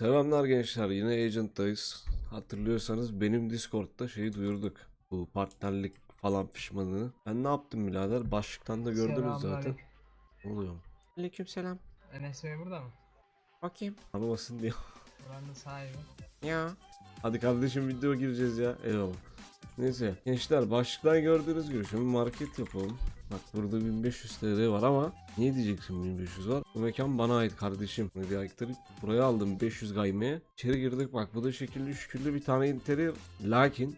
Selamlar gençler yine Agent'tayız. Hatırlıyorsanız benim Discord'da şeyi duyurduk. Bu partnerlik falan pişmanlığı. Ben ne yaptım birader? Başlıktan da gördünüz zaten. Selamünaleyküm. Ne oluyor? Aleykümselam. Enes Bey burada mı? Bakayım. Tanımasın diye. Buranın sahibi. Ya. Hadi kardeşim video gireceğiz ya. Eyvallah. Neyse gençler başlıktan gördüğünüz gibi şimdi market yapalım. Bak burada 1500 TL var ama niye diyeceksin 1500 var? Bu mekan bana ait kardeşim. Ayıktırıp buraya aldım 500 gaymeye. İçeri girdik bak bu da şekilli şükürlü bir tane interior. Lakin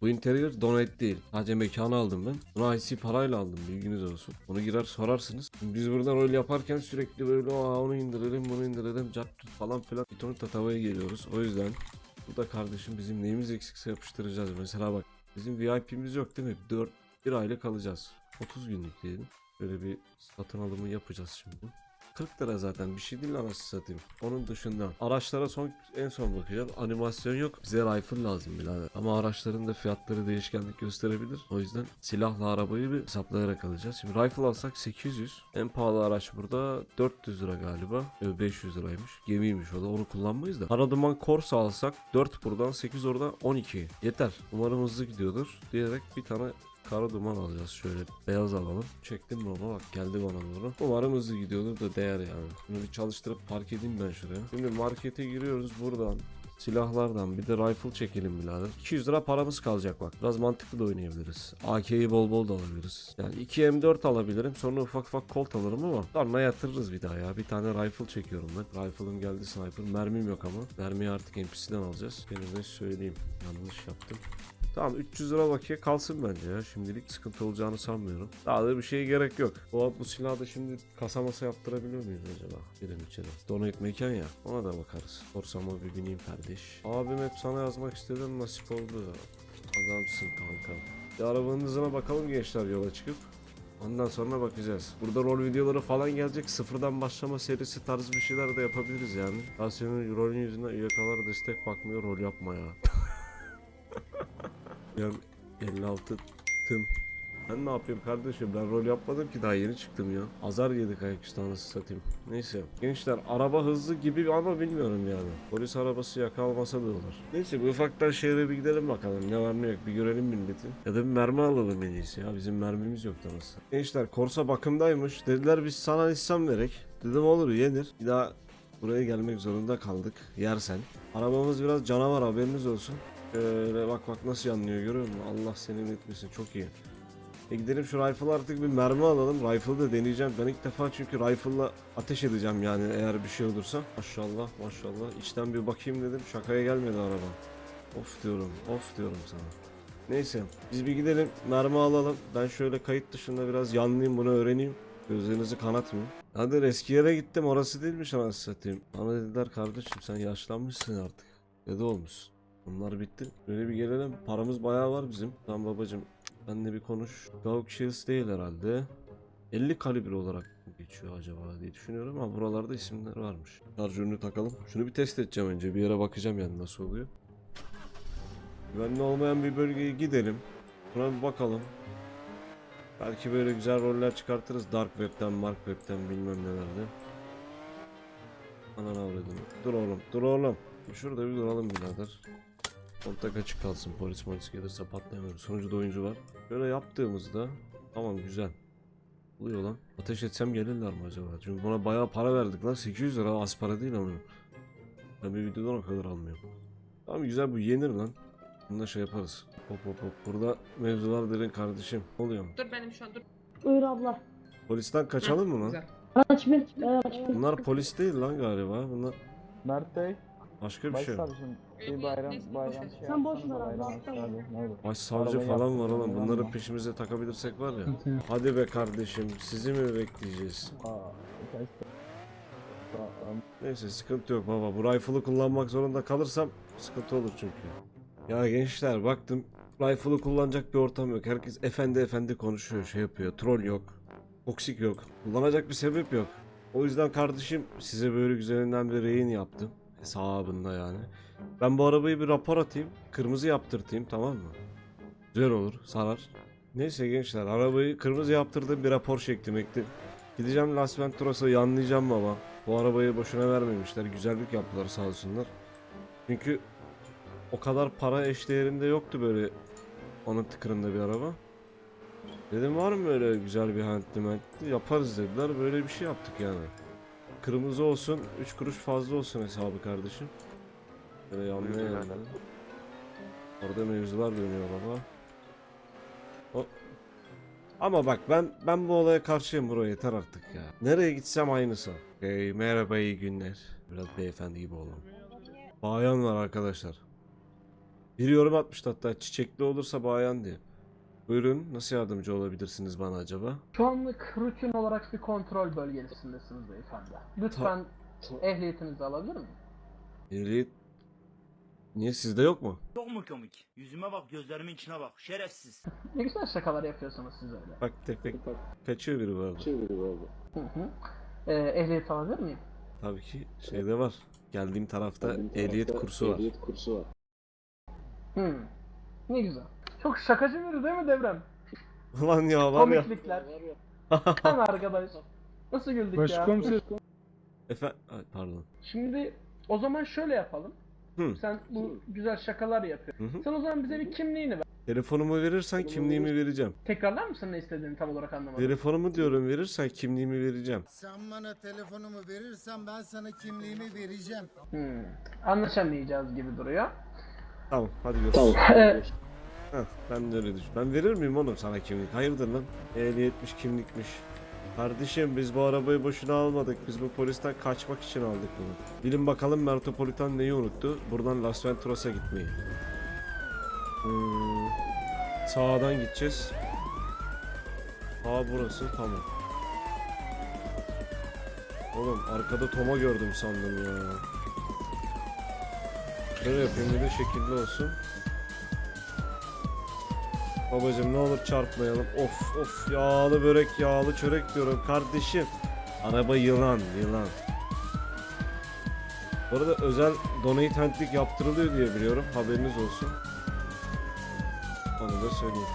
bu interior donate değil. Sadece mekanı aldım ben. Bunu IC parayla aldım bilginiz olsun. Onu girer sorarsınız. Biz burada rol yaparken sürekli böyle Aa, onu indirelim bunu indirelim cat falan filan. Bir ton tatavaya geliyoruz. O yüzden burada kardeşim bizim neyimiz eksikse yapıştıracağız. Mesela bak bizim VIP'miz yok değil mi? 4 bir aylık kalacağız. 30 günlük diyelim. Böyle bir satın alımı yapacağız şimdi. 40 lira zaten bir şey değil anasını satayım. Onun dışında araçlara son en son bakacağız. Animasyon yok. Bize rifle lazım birader. Ama araçların da fiyatları değişkenlik gösterebilir. O yüzden silahla arabayı bir hesaplayarak alacağız. Şimdi rifle alsak 800. En pahalı araç burada 400 lira galiba. Yo, 500 liraymış. Gemiymiş o da onu kullanmayız da. Karaduman Corsa alsak 4 buradan 8 oradan 12. Yeter. Umarım hızlı gidiyordur. Diyerek bir tane Kara duman alacağız şöyle beyaz alalım. Çektim baba bak geldi bana doğru. Umarım hızlı gidiyordur da değer yani. Bunu bir çalıştırıp park edeyim ben şuraya. Şimdi markete giriyoruz buradan. Silahlardan bir de rifle çekelim birader. 200 lira paramız kalacak bak. Biraz mantıklı da oynayabiliriz. AK'yi bol bol da alabiliriz. Yani 2 M4 alabilirim. Sonra ufak ufak kolt alırım ama sonra yatırırız bir daha ya. Bir tane rifle çekiyorum ben. Rifle'ım geldi sniper. Mermim yok ama. Mermiyi artık NPC'den alacağız. Kendime söyleyeyim. Yanlış yaptım. Tamam 300 lira bakiye kalsın bence ya. Şimdilik sıkıntı olacağını sanmıyorum. Daha da bir şeye gerek yok. Bu, bu silahı da şimdi kasa masa yaptırabiliyor muyuz acaba? Girelim içeri. Donate mekan ya. Ona da bakarız. Korsama bir bineyim kardeş. Abim hep sana yazmak istedim nasip oldu. Adamsın kanka. Bir arabanın hızına bakalım gençler yola çıkıp. Ondan sonra bakacağız. Burada rol videoları falan gelecek. Sıfırdan başlama serisi tarzı bir şeyler de yapabiliriz yani. Ben senin rolün yüzünden üyekalara destek bakmıyor rol yapma ya. Yani 56 tım. Ben ne yapayım kardeşim ben rol yapmadım ki daha yeni çıktım ya. Azar yedik ayaküstü anasını satayım. Neyse gençler araba hızlı gibi ama bilmiyorum yani. Polis arabası yakalmasa da olur. Neyse bir ufaktan şehre bir gidelim bakalım ne var ne yok bir görelim milleti. Ya da bir mermi alalım en iyisi ya bizim mermimiz yok da nasıl. Gençler Korsa bakımdaymış dediler biz sana hissem verek. Dedim olur yenir. Bir daha buraya gelmek zorunda kaldık yersen. Arabamız biraz canavar haberiniz olsun. Şöyle bak bak nasıl yanlıyor görüyor musun? Allah senin etmesin çok iyi. E gidelim şu rifle artık bir mermi alalım. Rifle'ı da deneyeceğim. Ben ilk defa çünkü rifle'la ateş edeceğim yani eğer bir şey olursa. Maşallah maşallah. İçten bir bakayım dedim. Şakaya gelmedi araba. Of diyorum. Of diyorum sana. Neyse biz bir gidelim mermi alalım. Ben şöyle kayıt dışında biraz yanlayayım bunu öğreneyim. Gözlerinizi kanatmayın. Hadi eski yere gittim orası değilmiş anasını satayım. Bana dediler kardeşim sen yaşlanmışsın artık. Dede olmuşsun. Bunlar bitti. Böyle bir gelelim. Paramız bayağı var bizim. Tamam babacım. Benle bir konuş. Gauck Shields değil herhalde. 50 kalibre olarak geçiyor acaba diye düşünüyorum ama buralarda isimler varmış. Şarjörünü takalım. Şunu bir test edeceğim önce. Bir yere bakacağım yani nasıl oluyor. Güvenli olmayan bir bölgeye gidelim. Buna bir bakalım. Belki böyle güzel roller çıkartırız. Dark Web'den, Mark Web'den bilmem nelerde. Ananı avradım. Dur oğlum, dur oğlum. Şurada bir duralım birader. Kontak açık kalsın polis polis gelirse patlayamıyoruz. Sonuçta oyuncu var. Böyle yaptığımızda tamam güzel. Oluyor lan. Ateş etsem gelirler mi acaba? Çünkü buna bayağı para verdik lan. 800 lira az para değil ama. Ben bir videodan o kadar almıyorum. Tamam güzel bu yenir lan. Bunu da şey yaparız. Hop hop hop. Burada mevzular derin kardeşim. Ne oluyor? Dur benim şu an dur. Buyur abla. Polisten kaçalım mı lan? Güzel. Aç bir. Bunlar polis değil lan galiba. Bunlar Mert Bey, başka bir şey. başsavcım. Bir bayram, bayram şey Sen boş ver abi, olur. Başsavcı Arabayı falan var yaptım, oğlum. Bunları peşimize takabilirsek var ya. Hadi be kardeşim. Sizi mi bekleyeceğiz? Aa, kaç- Tamam. Neyse sıkıntı yok baba. Bu rifle'ı kullanmak zorunda kalırsam sıkıntı olur çünkü. Ya gençler baktım rifle'ı kullanacak bir ortam yok. Herkes efendi efendi konuşuyor, şey yapıyor. Troll yok. Toksik yok. Kullanacak bir sebep yok. O yüzden kardeşim size böyle güzelinden bir rehin yaptım. Hesabında yani. Ben bu arabayı bir rapor atayım. Kırmızı yaptırtayım tamam mı? Güzel olur, sarar. Neyse gençler arabayı kırmızı yaptırdım bir rapor çektim ektim. Gideceğim Las Venturas'a yanlayacağım baba. Bu arabayı boşuna vermemişler. Güzellik yaptılar sağ olsunlar. Çünkü o kadar para eşdeğerinde yoktu böyle onun tıkırında bir araba. Dedim var mı öyle güzel bir hentli mentli? Yaparız dediler. Böyle bir şey yaptık yani. Kırmızı olsun, 3 kuruş fazla olsun hesabı kardeşim. Geldi. efendim. Orada mevzular dönüyor baba. O... Ama bak ben ben bu olaya karşıyım bro yeter artık ya. Nereye gitsem aynısı. Hey, merhaba iyi günler. Biraz beyefendi gibi olalım. Bayan var arkadaşlar. Bir yorum atmıştı hatta çiçekli olursa bayan diye. Buyurun nasıl yardımcı olabilirsiniz bana acaba? Şu anlık rutin olarak bir kontrol bölgesindesiniz beyefendi. Lütfen ehliyetinizi alabilir miyim? Ehliyet... Niye sizde yok mu? Çok mu komik? Yüzüme bak, gözlerimin içine bak. Şerefsiz. Ne güzel şakalar yapıyorsunuz siz öyle. Bak tefek kaçıyor biri vardı. Hı hı. Ee, ehliyet alabilir miyim? Tabii ki şeyde var. Geldiğim tarafta ehliyet kursu var. Hı. Ne güzel. Çok şakacı biri değil mi Devrem? Ulan ya var ya. Komiklikler. Tam arkadaş. Nasıl güldük ya? Efe... Ay, pardon. Şimdi o zaman şöyle yapalım. Hı. Sen bu güzel şakalar yapıyorsun. Hı hı. Sen o zaman bize bir kimliğini ver. Telefonumu verirsen kimliğimi vereceğim. Tekrarlar mısın ne istediğini tam olarak anlamadım. Telefonumu diyorum verirsen kimliğimi vereceğim. Sen bana telefonumu verirsen ben sana kimliğimi vereceğim. Hmm. Anlaşamayacağız gibi duruyor. Tamam hadi görüşürüz. Ee, Heh, ben de öyle düşün. Ben verir miyim oğlum sana kimlik? Hayırdır lan? Ehliyetmiş kimlikmiş. Kardeşim biz bu arabayı boşuna almadık. Biz bu polisten kaçmak için aldık bunu. Bilin bakalım Metropolitan neyi unuttu? Buradan Las Venturas'a gitmeyi. Hmm, sağdan gideceğiz. Aa burası tamam. Oğlum arkada Toma gördüm sandım ya. Şöyle yapayım bir de şekilli olsun. Babacım ne olur çarpmayalım. Of of yağlı börek yağlı çörek diyorum kardeşim. Araba yılan yılan. Bu arada özel donate handlik yaptırılıyor diye biliyorum. Haberiniz olsun. Onu da söyleyeyim.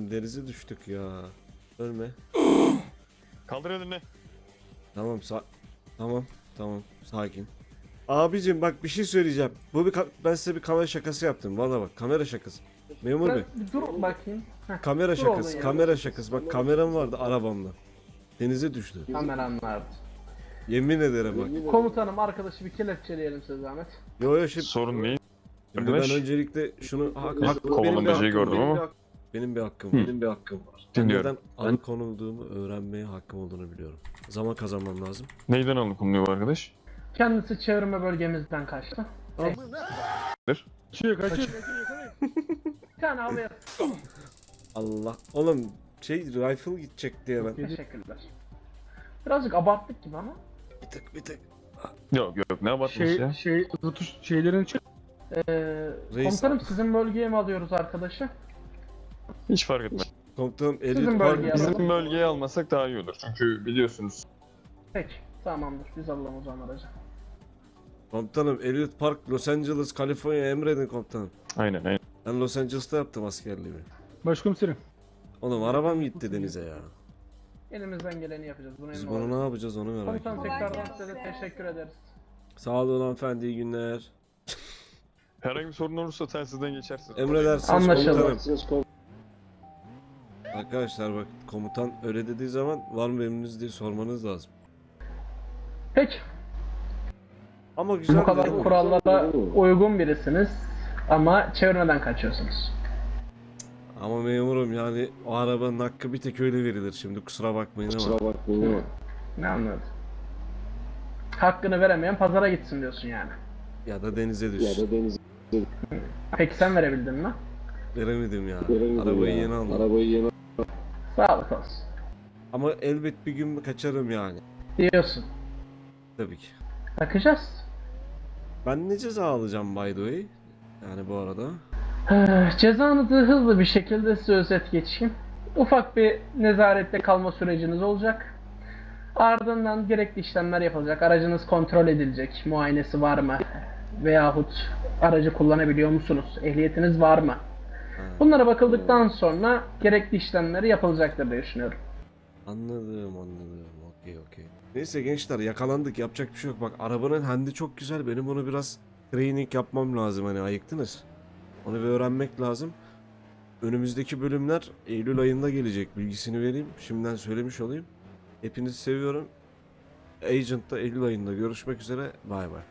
Oğlum denize düştük ya. Ölme. Kaldır elini. Tamam sa Tamam tamam sakin. Abicim bak bir şey söyleyeceğim. Bu bir ben size bir kamera şakası yaptım. Valla bak kamera şakası. Memur bey. dur bakayım. Heh, Kamera dur şakası. Kamera şakası. Bak kameram vardı arabamda. Denize düştü. Kameran vardı. Yemin ederim bak. Komutanım arkadaşı bir kelepçeleyelim size zahmet. Yo yo şimdi, Sorun değil. şimdi ben Arkadaş. öncelikle şunu hak, Biz hak, benim bir kovalamacayı hakkım, gördüm benim ama. bir hak- benim bir hakkım Hı. var. Benim bir hakkım var. Ben Dinliyorum. neden alıkonulduğumu öğrenmeye hakkım olduğunu biliyorum. Zaman kazanmam lazım. Neyden alıkonuluyor bu arkadaş? Kendisi çevirme bölgemizden kaçtı. Kaçıyor kaçıyor. Bir tane havaya Allah. Oğlum şey rifle gidecek diye ben. teşekkürler. Birazcık abarttık gibi ama. Bir tık bir tık. Yok yok ne abartmış Şey, ya. şey, tutuş şeylerin çık. Ee, Reis- komutanım sizin bölgeye mi alıyoruz arkadaşı? Hiç fark etmez. Komutanım Sizin elit var. bölgeye Bizim alalım. bölgeye almasak daha iyi olur. Çünkü biliyorsunuz. Peki. Tamamdır. Biz alalım o zaman aracı. Komutanım Elliot Park Los Angeles Kaliforniya emredin komutanım. Aynen aynen. Ben Los Angeles'ta yaptım askerliğimi. Başkomiserim. Oğlum arabam gitti denize ya. Elimizden geleni yapacağız. Bunu Biz emin bunu olun. ne yapacağız onu merak Komutan ediyorum. tekrardan size de teşekkür ederiz. Sağ olun hanımefendi iyi günler. Herhangi bir sorun olursa telsizden geçersin. Emredersiniz Anlaşıldı. komutanım. Arkadaşlar bak komutan öyle dediği zaman var mı emriniz diye sormanız lazım. Peki. Ama güzel Bu kadar kurallara uygun birisiniz. Ama çevirmeden kaçıyorsunuz. Ama memurum yani o arabanın hakkı bir tek öyle verilir şimdi kusura bakmayın ama. Ne anladım. Hakkını veremeyen pazara gitsin diyorsun yani. Ya da denize düşsün. Peki sen verebildin mi? Veremedim ya. Arabayı yeni aldım. Sağlık olsun. Ama elbet bir gün kaçarım yani. Diyorsun. Tabii ki. Bakacağız. Ben ne ceza alacağım by the way? Yani bu arada. Cezanızı hızlı bir şekilde size özet geçeyim. Ufak bir nezarette kalma süreciniz olacak. Ardından gerekli işlemler yapılacak. Aracınız kontrol edilecek. Muayenesi var mı? Veyahut aracı kullanabiliyor musunuz? Ehliyetiniz var mı? Bunlara bakıldıktan sonra gerekli işlemleri yapılacaktır diye düşünüyorum. Anladım anladım. Okey okey. Neyse gençler yakalandık yapacak bir şey yok. Bak arabanın hendi çok güzel. Benim onu biraz training yapmam lazım hani ayıktınız. Onu bir öğrenmek lazım. Önümüzdeki bölümler Eylül ayında gelecek. Bilgisini vereyim. Şimdiden söylemiş olayım. Hepinizi seviyorum. Agent'ta Eylül ayında görüşmek üzere. Bay bay.